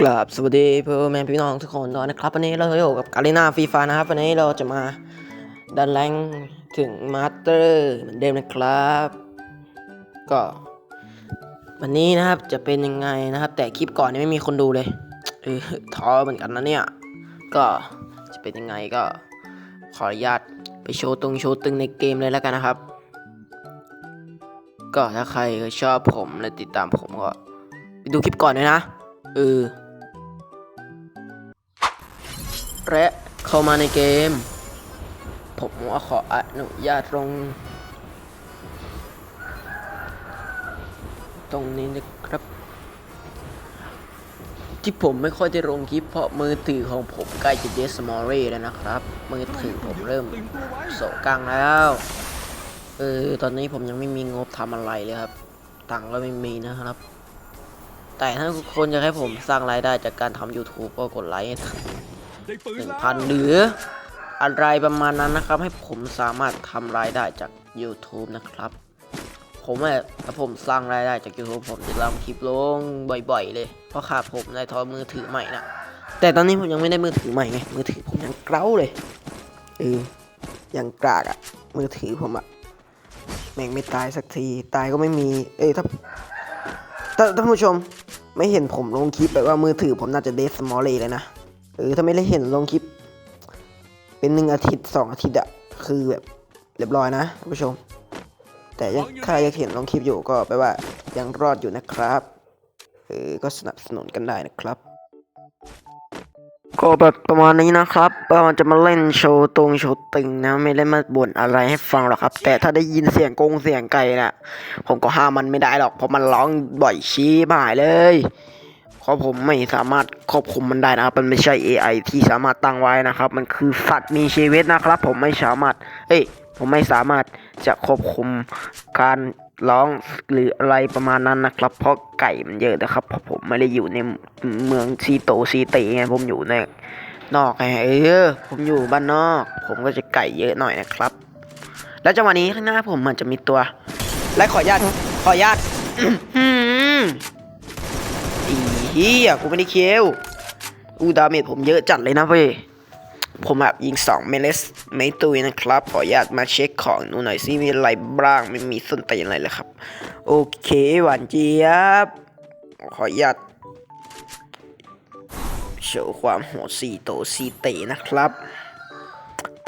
กราบสวัสดีเพื่อนแม่พี่น้องทุกคนนะครับวันนี้เราอยู่กับกาลิน่าฟรีฟานะครับวันนี้เราจะมาดันแรงถึงมาสเตอร์เหมือนเดิมนะครับ ก็ วันนี้นะครับจะเป็นยังไงนะครับ แต่คลิปก่อนนี่ไม่มีคนดูเลยเออท้อเหมือนกันนะเนี่ยก็จะเป็นยังไงก็ขออนุญาตไปโชว์ตรงโชว์ตึงในเกมเลยแล้วกันนะครับ ก็ถ้าใครชอบผมและติดตามผมก็ไปดูคลิปก่อนด้วยนะ ออ และเข้ามาในเกม ผมว่าขออนุญาตลง ตรงนี้นะครับ ที่ผมไม่ค่อยได้ลงคลิปเพราะมือถือของผมใกล้จะเดสมอรี่แล้วนะครับ มือถือผมเริ่มโสกังแล้ว เออ ตอนนี้ผมยังไม่มีงบทำอะไรเลยครับ ตังค์ก็ไม่มีนะครับ แต่ถ้าทุกคนอยากให้ผมสร้างรายได้จากการทำ YouTube ก็กดไลค์ให้ถึงได้ปืนหนึ่งพันหรืออะไรประมาณนั้นนะครับ ให้ผมสามารถทำรายได้จาก YouTube นะครับ ผมอะถ้าผมสร้างรายได้จาก YouTube ผมจะทำคลิปลงบ่อยๆ เลย เพราะขาดผมได้ทอมือถือใหม่นะแต่ตอนนี้ผมยังไม่ได้มือถือใหม่ไงมือถือผมยังเกล้าเลยเออยังกากอะมือถือผมอะแม่งไม่ตายสักทีตายก็ไม่มี เอ้ยถ้า ท่านผู้ชมไม่เห็นผมลงคลิปแบบว่ามือถือผมน่าจะเดสมอลเลยเลยนะเออถ้าไม่ได้เห็นลงคลิป เป็นหนึ่งอาทิตย์สองอาทิตย์อะคือแบบเรียบร้อยนะท่านผู้ชม แต่ยังใครยังเห็นลงคลิปอยู่ก็แปลว่ายังรอดอยู่นะครับเออก็สนับสนุนกันได้นะครับ ก็แบบประมาณนี้นะครับว่ามันจะมาเล่นโชว์ตรงโชว์ตึงนะ ไม่ได้มาบ่นอะไรให้ฟังหรอกครับ แต่ถ้าได้ยินเสียงกงเสียงไก่น่ะผมก็ห้ามมันไม่ได้หรอก เพราะมันร้องบ่อยชี้บ่ายเลยเพราะผมไม่สามารถควบคุมมันได้นะครับ มันไม่ใช่ AI ที่สามารถตั้งไว้นะครับ มันคือสัตว์มีชีวิตนะครับ ผมไม่สามารถ เอ้ย ผมไม่สามารถจะควบคุมการ ร้องหรืออะไรประมาณนั้นนะครับ เพราะไก่มันเยอะนะครับเพราะผมไม่ได้อยู่ในเมืองซีโตซีเตไงผมอยู่ในนอกไงเออผมอยู่บ้านนอก ผมก็จะไก่เยอะหน่อยนะครับ แล้วจังหวะนี้ข้างหน้าผมมันจะมีตัว และขออนุญาตขออนุญาตอืมอีเฮียกูไม่ได้เคียวอูดาเมจผมเยอะจัดเลยนะเว้ย ผมแบบยิงสองเมเลสไม่ตุยนะครับ ขออนุญาตมาเช็คของดูหน่อยซิมีอะไรบ้างไม่มีส้นตีนอะไรเลยครับ โอเคหวานเจี๊ยบ ขออนุญาตโชว์ความโหดสีโตสีเตนะครับ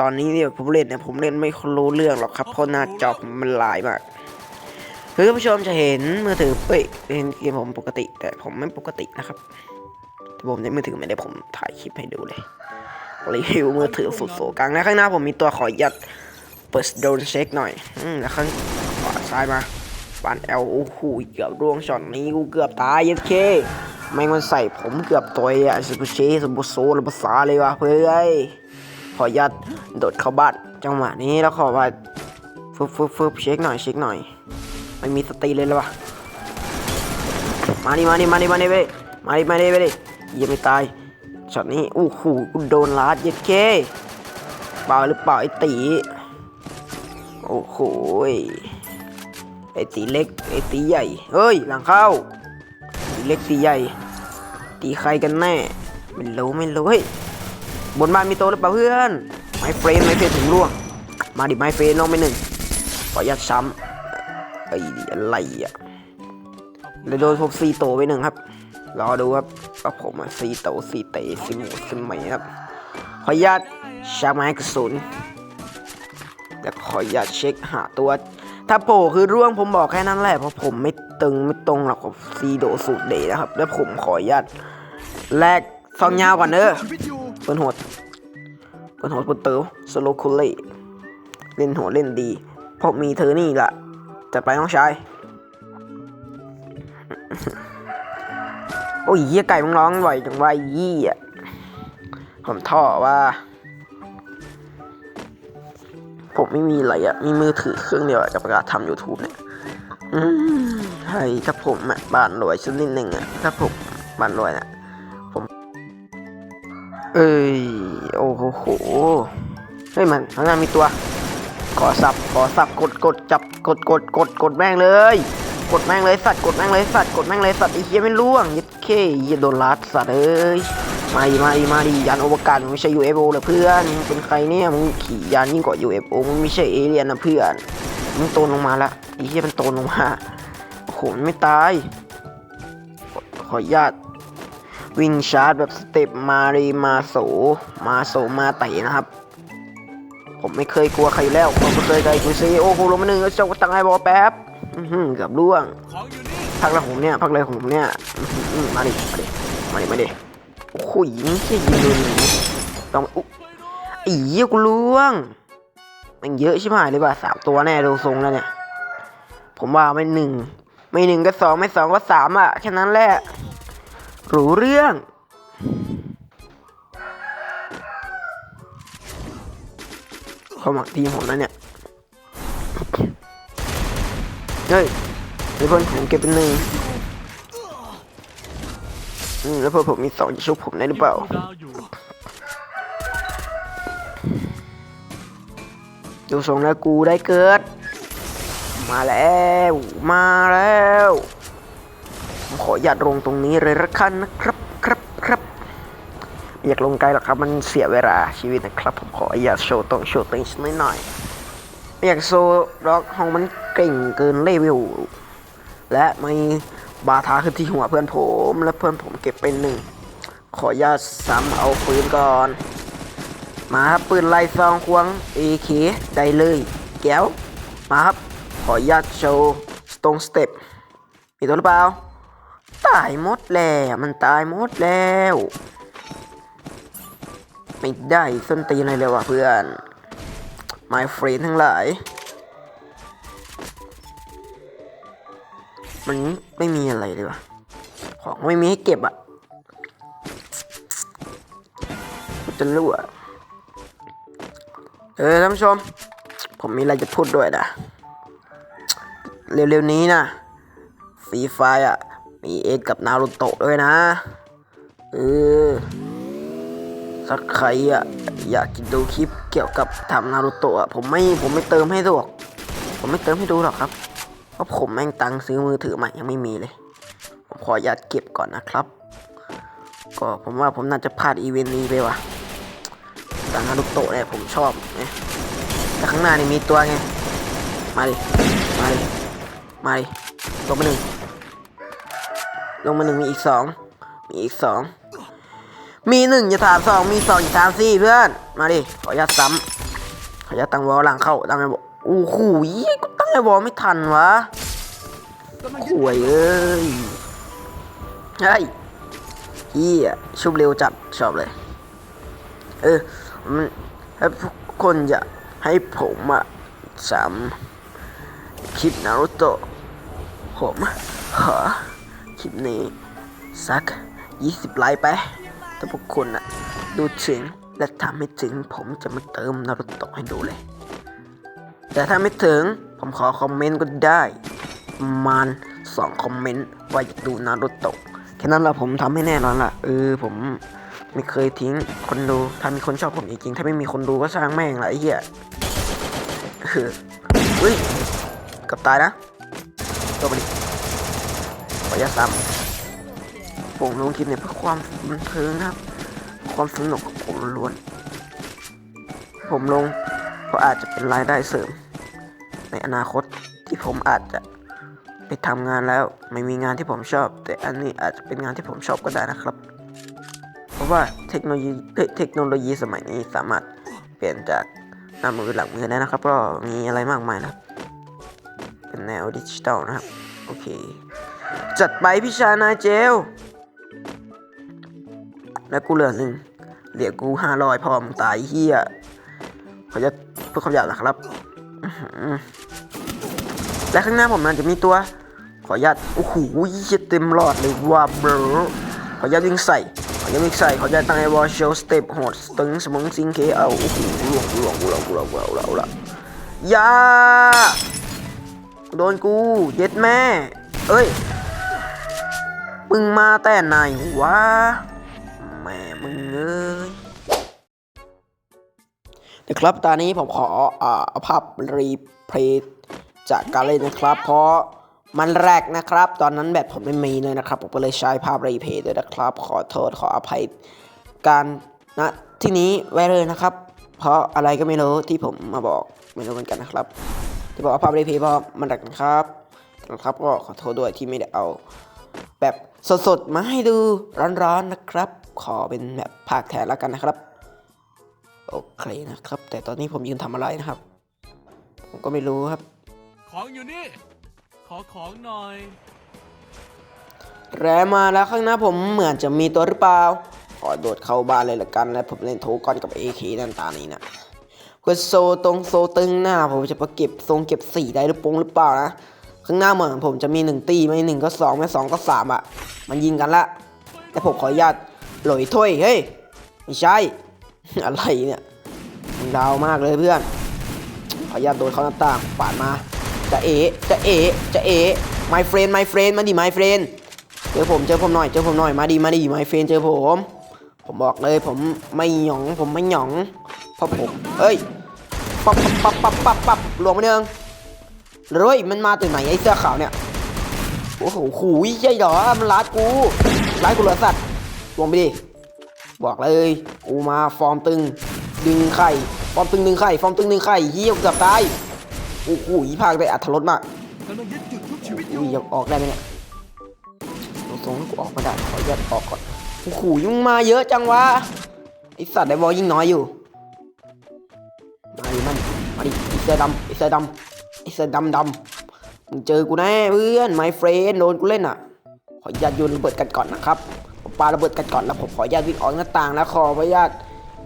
ตอนนี้เนี่ยผมเล่นเนี่ยผมเล่นไม่รู้เรื่องหรอกครับ เพราะหน้าจอมันลายมากคือท่านผู้ชมจะเห็นมือถือเอ้ยเห็นเกมผมปกติ แต่ผมไม่ปกตินะครับผมในมือถือไม่ได้ผมถ่ายคลิปให้ดูเลย รีวิวมือถือสุดโสกังนะข้างหน้าผมมีตัวขอยัดเปิดโดนเช็คหน่อยอืมแล้วข้างขวาซ้ายมาบานเอลโอ้โหเกือบร่วงช็อตนี้กูเกือบตายยัดเคแม่งมันใส่ผมเกือบตัวอะสุบุเชสุบุโซหรือภาษาเลยวะเพื่อยขอยัดโดดเข้าบ้านจังหวะนี้แล้วขอว่าฟึบฟึบฟึบเช็คหน่อยเช็คหน่อยไม่มีสติเลยเลยวะมาดิมาดิมาดิมาดิไปดิมาดิมาดิไปดิยังไม่ตาย ช็อตนี้อู้หูกูโดนลาดเย็ดเคเปล่าหรือเปล่าไอตีโอ้โหไอตีเล็กไอตีใหญ่เฮ้ยหลังเข้าตีเล็กตีใหญ่ ตีใครกันแน่ไม่รู้ไม่รู้เฮ้ยบนบ้านมีโตหรือเปล่าเพื่อนไม้เฟรนไม้เฟรนถึงร่วงมาดิไม้เฟรนน้องไปหนึ่งขอยัดซ้ำไอ้อะไรอะเลยโดนผมซีโตไปหนึ่งครับ รอดูครับว่าผมอะซีโตซีเตซีหมูซีไหมครับ ขออนุญาตชักไม้กระสุนแล้วขออนุญาตเช็คหาตัว ถ้าโผล่คือร่วงผมบอกแค่นั้นแหละเพราะผมไม่ตึงไม่ตรงหรอกกับซีโดสูตรเดนะครับ แล้วผมขออนุญาตแลกซองยาวก่อนเนอะชีวิตอเปิ้นโหดเปิ้นโหดเปิ้นเต๋อสโลคูเล่เล่นโหดเล่นดีเพราะมีเธอนี่แหละจัดไปน้องชาย โอ้ยเฮียไก่มึงร้องบ่อยจังว่ายี่อะผมท่อว่า ผมไม่มีอะไรอะ มีมือถือเครื่องเดียวอะจะประกาศทำ YouTube เนี่ยอืมให้ถ้าผมอะบานรวยสักนิดหนึ่งอะถ้าผมบานรวยน่ะเอ้ย โอ้โหเฮ้ยมันข้างหน้ามีตัว ขอสับขอสับกดกดจับกดกดกดกดแม่งเลย กดแม่งเลยสัตว์กดแม่งเลยสัตว์กดแม่งเลยสัตว์ไอ้เหี้ยไม่ล่วงยัดเคเหี้ยโดนลัดสัตว์เอ้ยมาดิมาดิมาดิยานอวกาศมึงไม่ใช่ UFO หรอเพื่อนมึงเป็นใครเนี่ยมึงขี่ยานยิ่งกว่า UFO มึงไม่ใช่เอเลี่ยนนะเพื่อนมึงโตนลงมาละไอ้เหี้ยมันโตนลงมาโอ้โหมันไม่ตายขออนุญาตวิ่งชาร์จแบบสเต็ปมารีมาโสมาโสมาไตนะครับ ผมไม่เคยกลัวใครอยู่แล้วผมเคยใครกูซีโอ้โหลงมาหนึ่งเจ้าตังไอ้บอแป๊บ เกือบล่วงของอยู่นี่พักแรกของผมเนี่ยพักแรกของผมเนี่ยมาดิมาดิมาดิมาดิโอ้โหยิงเชี่ยยิงเลยหนูต้องอุ๊อีเหี้ยกูล่วงมันเยอะใช่ไหมเลยป่ะสามตัวแน่ดูทรงแล้วเนี่ย ผมว่าไม่หนึ่งไม่หนึ่งก็สองไม่สองก็สามอะแค่นั้นแหละรู้เรื่องเขาหมักทีมผมนะเนี่ย เฮ้ยเดี๋ยวเพื่อนผมเก็บเป็นหนึ่งอืมแล้วเพื่อนผมมีสองจะชุบผมได้หรือเปล่าดาวอยู่ดูทรงแล้วกูได้เกิด มาแล้วมาแล้วผมขออย่าตลงตรงนี้เลยละกันนะครับครับครับอยากลงไกลหรอกครับมันเสียเวลาชีวิตนะครับ ผมขออย่าตโชว์ตรงโชว์ตรงนิดหน่อย ไม่อยากโชว์ล็อกห้องมันเก่งเกินเลเวลและมีบาทาขึ้นที่หัวเพื่อนผม และเพื่อนผมเก็บเป็นหนึ่ง ขออนุญาตซ้ำเอาปืนก่อน มาครับปืนไล่ซองควง AK ได้เลย แก้ว มาครับ ขออนุญาตโชว์สตรงสเต็ปมีตัวหรือเปล่า ตายหมดแล้ว มันตายหมดแล้ว ไม่ได้ส้นตีนอะไรเลยว่ะเพื่อน My friend ทั้งหลาย มันไม่มีอะไรเลยวะของไม่มีให้เก็บอะจะรู้อะเออท่านผู้ชม ผมมีอะไรจะพูดด้วยนะ เร็วๆนี้นะฟรีไฟอะ มีเอ็กกับนารูโตะด้วยนะ เออ สักใครอะอยากดูคลิปเกี่ยวกับทำนารูโตะผมไม่ผมไม่เติมให้ดูหรอก ผมไม่เติมให้ดูหรอกครับ เพราะผมแม่งตังค์ซื้อมือถือใหม่ยังไม่มีเลย ผมขออนุญาตเก็บก่อนนะครับ ก็ผมว่าผมน่าจะพลาดอีเวนต์นี้ไปว่ะแต่นารุโตะเนี่ยผมชอบไงแต่ข้างหน้านี่มีตัวไง มาดิ มาดิ มาดิ ลงมาหนึ่ง ลงมาหนึ่งมีอีกสอง มีอีกสอง มีหนึ่งอย่าถามสองมีสองอย่าถามสี่เพื่อน มาดิ ขออนุญาตซ้ำขออนุญาตตั้งวอลหลังเข้าตังไอ้บอโอ้โหกูตั้งไอ้วอลไม่ทันวะห่วยเอ้ยเฮ้ยเฮียชุบเร็วจัดชอบเลย เออ มันให้ทุกคนอยากให้ผมอะสามคลิปนารุโตะผมขอคลิปนี้ สัก 20 ไลค์ไป ถ้าพวกคุณอะดูถึงและทำไม่ถึงผมจะมาเติมนารุโตะให้ดูเลย แต่ถ้าไม่ถึงผมขอคอมเมนต์ก็ได้ประมาณ2คอมเมนต์ว่าอยากดูนารุโตะแค่นั้นละผมทำให้แน่นอนละเออผมไม่เคยทิ้งคนดู ถ้ามีคนชอบผมจริงๆถ้าไม่มีคนดูก็สร้างแม่งละไอ้เหี้ยเออเฮ้ยกับตายนะตัวไปดิขอยาซ้ำ ผมลงคลิปเนี่ยเพื่อความบันเทิงครับ ความสนุกของผมล้วน ผมลงเพราะอาจจะเป็นรายได้เสริม ในอนาคตที่ผมอาจจะไปทำงานแล้วไม่มีงานที่ผมชอบ แต่อันนี้อาจจะเป็นงานที่ผมชอบก็ได้นะครับ เพราะว่าเทคโนโลยีเทคโนโลยีสมัยนี้สามารถเปลี่ยนจากหน้ามือหลังมือได้นะครับ ก็มีอะไรมากมายนะ เป็นแนวดิจิตอลนะครับ โอเค จัดไปพี่ชานายเจล แล้วกูเหลือหนึ่งเหลือกูห้าร้อยพอมตายเฮียเขาจะเพื่อคำหยาบนะครับ และข้างหน้าผมมันจะมีตัว ขออนุญาตโอ้โหเหี้ยเต็มหลอดเลยว่าเบรอขออนุญาตยิงใส่ขออนุญาตยิงใส่ขออนุญาตตั้งไอ้วอลเชลสเต็ปโหดตึงสมองซิงเคเอาโอ้โหหลวงหลวงหลวงหลวงหลวงหลวงหลวงยาโดนกูเย็ดแม่ เอ้ย มึงมาแต่ไหนวะ ม่มึงเอ้ยนะครับตอนนี้ผมขอเอาภาพรีเพลย์จากการเล่นนะครับ เพราะมันแรกนะครับ ตอนนั้นแบตผมไม่มีเลยนะครับ ผมก็เลยใช้ภาพรีเพย์ด้วยนะครับ ขอโทษขออภัยการณที่นี้ไว้เลยนะครับ เพราะอะไรก็ไม่รู้ที่ผมมาบอกไม่รู้เหมือนกันนะครับ ที่บอกว่าภาพรีเพย์เพราะมันแรกนะครับนะครับก็ขอโทษด้วยที่ไม่ได้เอาแบบ สดๆ มาให้ดูร้อนๆนะครับ ขอเป็นแบบภาคแทนแล้วกันนะครับ โอเคนะครับ แต่ตอนนี้ผมยืนทำอะไรนะครับ ผมก็ไม่รู้ครับ ของอยู่นี่ ขอของหน่อย แรมาแล้วข้างหน้าผมเหมือนจะมีตัวหรือเปล่าขอโดดเข้าบ้านเลยละกัน แล้วผมเล่นโทกอนกับเอเคนั่นตานี้นะเพื่อโซตรงโซตึงหน้า ผมจะประเก็บทรงเก็บสีได้หรือปงหรือเปล่านะ ข้างหน้าเหมือนผมจะมีหนึ่งตีไม่หนึ่งก็สองไม่สองก็สามอะ มันยิงกันละแต่ผมขออนุญาตหลอยถ้วยเฮ้ยไม่ใช่ อะไรเนี่ยมันดาวมากเลยเพื่อน ขออนุญาตโดนเขาหน้าต่างปาดมาจะเอจะเอจะเอ my friend my friend มาดิ my friend เจอผมเจอผมหน่อยเจอผมหน่อยมาดิมาดิ my friend เจอผม ผมบอกเลยผมไม่หยองผมไม่หยองเพราะผมเอ้ยปับปับปับปับปับปับหลวงมาเนือง เฮ้ยมันมา từ ไหนไอ้เสื้อขาวเนี่ยโอ้โหขู่ยใช่เหรอมันรัดกูรัดกูเหลือสัตว์ลงไปดิบอกเลยกูมาฟอร์มตึงดึงไข่ฟอร์มตึงดึงไข่ฟอร์มตึงดึงไข่เฮียเกือบตายโอ้โหอีภาคได้อัธรสมากกำลังยึดจุดทุกชีวิตออุ้ยู่ยยังออกได้ไหมเนี่ยดูทรงแล้วกูออกมาได้ขออนุญาตออกก่อนโอ้โหยังมาเยอะจังวะไอสัตว์ไดบอลยิ่งน้อยอยู่มาดิมันมาดิไอเสื้อดำไอเสื้อดำไอ เสื้อดำดำมึงเจอกูแน่เพื่อน my friend โดนกูเล่นอะ ขออนุญาตโยนระเบิดกันก่อนนะครับผมปาระเบิดกันก่อนแล้วผมขออนุญาตวิ่งออกหน้าต่างแล้วขออนุญาต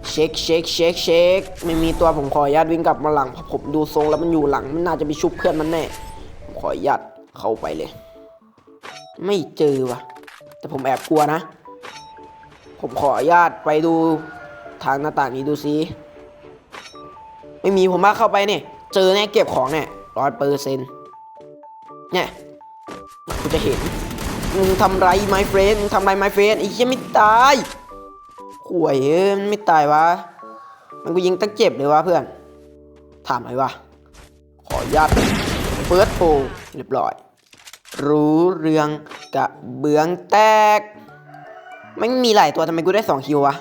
เช็คเช็คเช็คเช็คไม่มีตัวผมขออนุญาตวิ่งกลับมาหลังเพราะผมดูทรงแล้วมันอยู่หลังมันน่าจะไปชุบเพื่อนมันแน่ผมขออนุญาตเข้าไปเลย ไม่เจอว่ะ แต่ผมแอบกลัวนะ ผมขออนุญาตไปดูทางหน้าต่างนี้ดูซิไม่มีผมมาเข้าไปเนี่ย เจอแน่เก็บของเนี่ย ร้อยเปอร์เซ็นต์เนี่ยกูจะเห็นมึงทำไร my friend มึงทำไร my friend ไอ้เหี้ยไม่ตายข่วยเอ้ยมันไม่ตายวะ มันกูยิงตั้งเจ็บเลยวะเพื่อน ถามหน่อยวะ ขออนุญาตเฟิร์สโปเรียบร้อย รู้เรื่องกะเบื้องแตกไม่มีหลายตัวทำไมกูได้สองคิววะ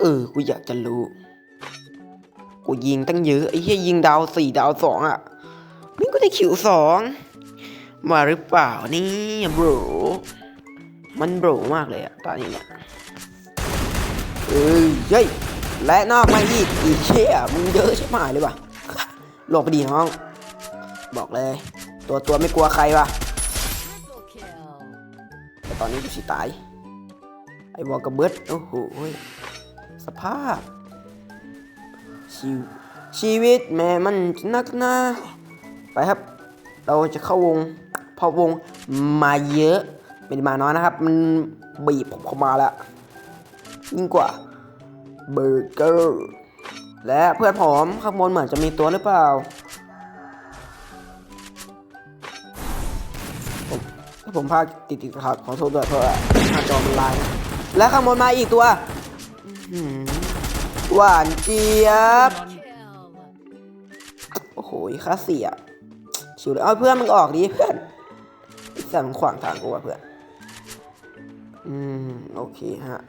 เออ กูอยากจะรู้ กูยิงตั้งเยอะไอ้เหี้ยยิงดาวสี่ดาวสองอะนี่กูได้คิวสองมาหรือเปล่านี่บรมันโบรมากเลยอะตอนนี้เนี่ยเอ้ยเฮ้ยและนอกมาอีกอีเชี่ยมึงเยอะใช่ไหมเลยวะหลบไปดีน้อง บอกเลย ตัวตัวไม่กลัวใครวะแต่ตอนนี้กูสิตาย ไอ้วอลกระเบิดโอ้โหสภาพ ชีวชีวิตแม่มันนักหนาไปครับ เราจะเข้าวงพอวงมาเยอะไม่ได้มาน้อยนะครับ มันบีบผมเข้ามาแล้วยิ่งกว่าเบอร์เกอร์และเพื่อนผมข้างบนเหมือนจะมีตัวหรือเปล่าถ้าผมพลาดติดติดขัดขอโทษด้วยเพราะว่าหน้าจอมันลายและข้างบนมาอีกตัวอื้อ หวานเจี๊ยบ โอ้โหค่าเสียชิวเลย เอาเพื่อนมึงออกดิเพื่อนสัตว์มึงขวางทางกูว่ะเพื่อน อืม โอเคฮะ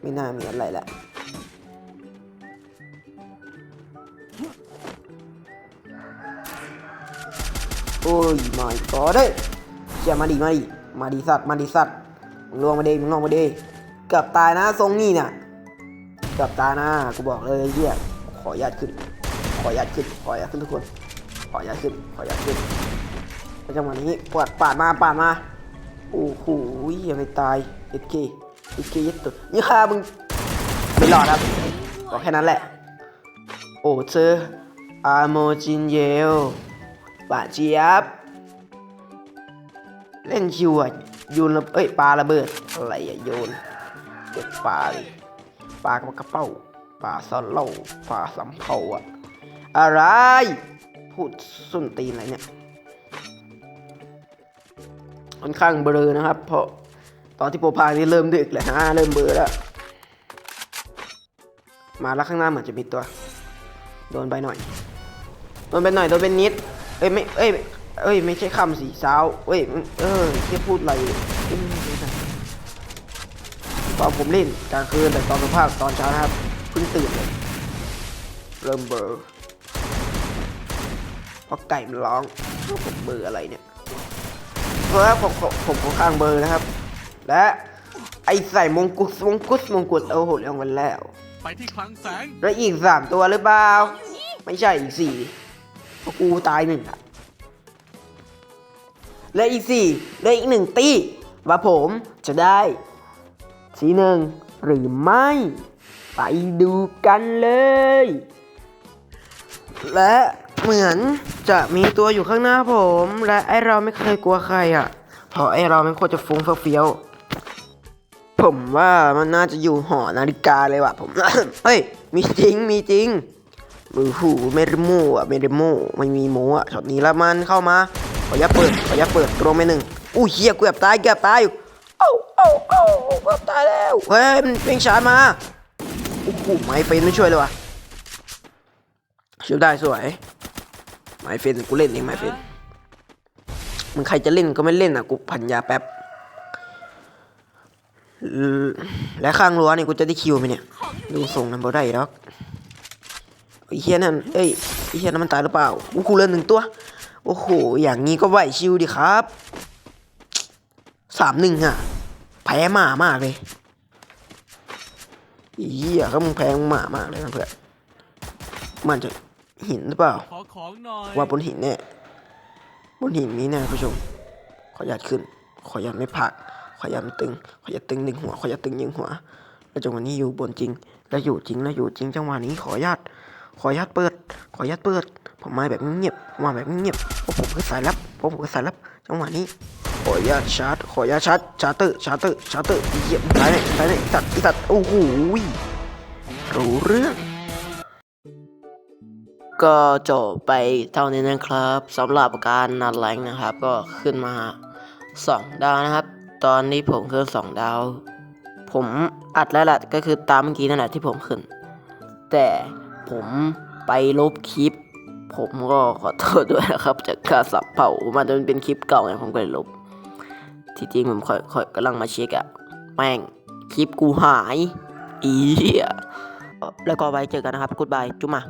ไม่น่ามีอะไรแหละโอ้ยไม่ก็ได้เชี่ยมาดีมาดีมาดีสัตว์มาดีสัตว์มึงลงมาดิมึงลงมาดิเกือบตายนะทรงนี้เนี่ย เกือบตายนะกูบอกเลยเหี้ยขอญาตขึ้น ขอญาตขึ้น ขอญาตขึ้นทุกคน ขอญาตขึ้น ขอญาตขึ้นจังหวะนี้ปาดปาดมาปาดมาโอ้โหยังไม่ตายเอ็ดเคเอ็ดเคยัดตัวนี่ค่ะมึงไม่รอดครับบอกแค่นั้นแหละ โอ้เธออาโมจินเยลบาเจี๊ยบเล่นชิวอะโยนระเอ้ยปลาระเบิดอะไรอะโยนเก็บปลาเลย ปลากระเป้าปลาซอนเล่าปลาสำเภาอะอะไร พูดสุนตีนอะไรเนี่ยค่อนข้างเบลอนะครับ เพราะตอนที่โปรพายนี่เริ่มดึกเลยฮะเริ่มเบลอแล้ว มาแล้วข้างหน้าเหมือนจะมีตัว โดนไปหน่อย โดนไปหน่อยโดนเป็นนิด เอ้ยไม่เอ้ยเอ้ยไม่ใช่คำสีสาวเอ้ยเออแค่พูดอะไร ตอนผมเล่นกลางคืนแต่ตอนสุภาพตอนเช้านะครับเพิ่งตื่นเลยเริ่มเบลอร์เพราะไก่มันร้องผมเบลอร์อะไรเนี่ยเพราะว่าผมผมผมค่อนข้างเบลอร์นะครับ และไอใส่มงกุฎมงกุฎมงกุฎโอ้โหเรื่องมันแล้ว ไปที่คลังแสงแล้วอีกสามตัวหรือเปล่าไม่ใช่อีกสี่เพราะกูตายหนึ่งอะและอีกสี่และอีกหนึ่งตีว่าผมจะได้ สีหนึ่งหรือไม่ ไปดูกันเลย และเหมือนจะมีตัวอยู่ข้างหน้าผม และไอเราไม่เคยกลัวใครอะ เพราะไอเรามันโคตรจะฟุ้งเฟี้ยว ผมว่ามันน่าจะอยู่หอนาฬิกาเลยว่ะผม เฮ้ย มีจริงมีจริงมือหูไม่ได้โม่อะไม่ได้โม่ไม่มีโม่อะช็อตนี้แล้วมันเข้ามาขอย่าเปิดขอย่าตเปิดตรงไปหนึ่งอู้เฮียเกือบตายเกือบตายเอ้า เอ้าเอ้ตายแล้วเฮ้ยมันเป็นชามาโอ้โหไม่เฟนไม่ช่วยเลยวะช่วยได้สวยไม่เฟนกูเล่นเองไม่เฟนมึงใครจะเล่นก็ไม่เล่นอะกูพันยาแป๊บและข้างรั้วนี่กูจะได้คิวไหมเนี่ยดูส่งนันบ่ได้หรอกไอ้เฮียนั่นเอ้ยไอ้เฮียนั่นมันตายหรือเปล่าโอ้โหเลือหนึ่งตัว โอ้โหอย่างนี้ก็ไหวชิวดิครับสามหนึ่งอะ แพ้หมามากเลยไอ้เฮียก็มึงแพ้หมามากเลยนะเพื่อนมันจะหินหรือเปล่าขอของหน่อยว่าบนหินเนี่ยบนหินนี้นะผู้ชม ขอหยัดขึ้น ขอหยัดไม่พัก ขอหยัดไม่ตึง ขอหยัดตึงดึงหัว ขอหยัดตึงยิงหัว แล้วจังหวะนี้อยู่บนจริง แล้วอยู่จริง แล้วอยู่จริง จังหวะนี้ขอหยัดขอหยัดเปิด ขอหยัดเปิด ผมมาแบบเงียบๆมาแบบเงียบๆเพราะผมคือสายลับเพราะผมคือสายลับ จังหวะนี้ ขอหยัดชาร์จ ขอหยัดชาร์จ ชาร์เตอร์ ชาร์เตอร์ ชาร์เตอร์เยี่ยบตายเลยตายเลยตัดตัด โอ้โหรู้เรื่อง ก็จบไปเท่านี้นะครับสำหรับการนัดแรงนะครับ ก็ขึ้นมา 2 ดาวนะครับ ตอนนี้ผมขึ้น2ดาว ผมอัดแล้วแหละก็คือตามเมื่อกี้นั่นแหละที่ผมขึ้น แต่ผมไปลบคลิปผมก็ขอโทษด้วยนะครับจากการสับเผามันจะเป็นคลิปเก่าไงผมก็เลยลบ ที่จริงผมค่อยค่อยกำลังมาเช็คอะแม่งคลิปกูหายอีแล้วก็ไว้เจอกันนะครับกูดบายจุ๊มา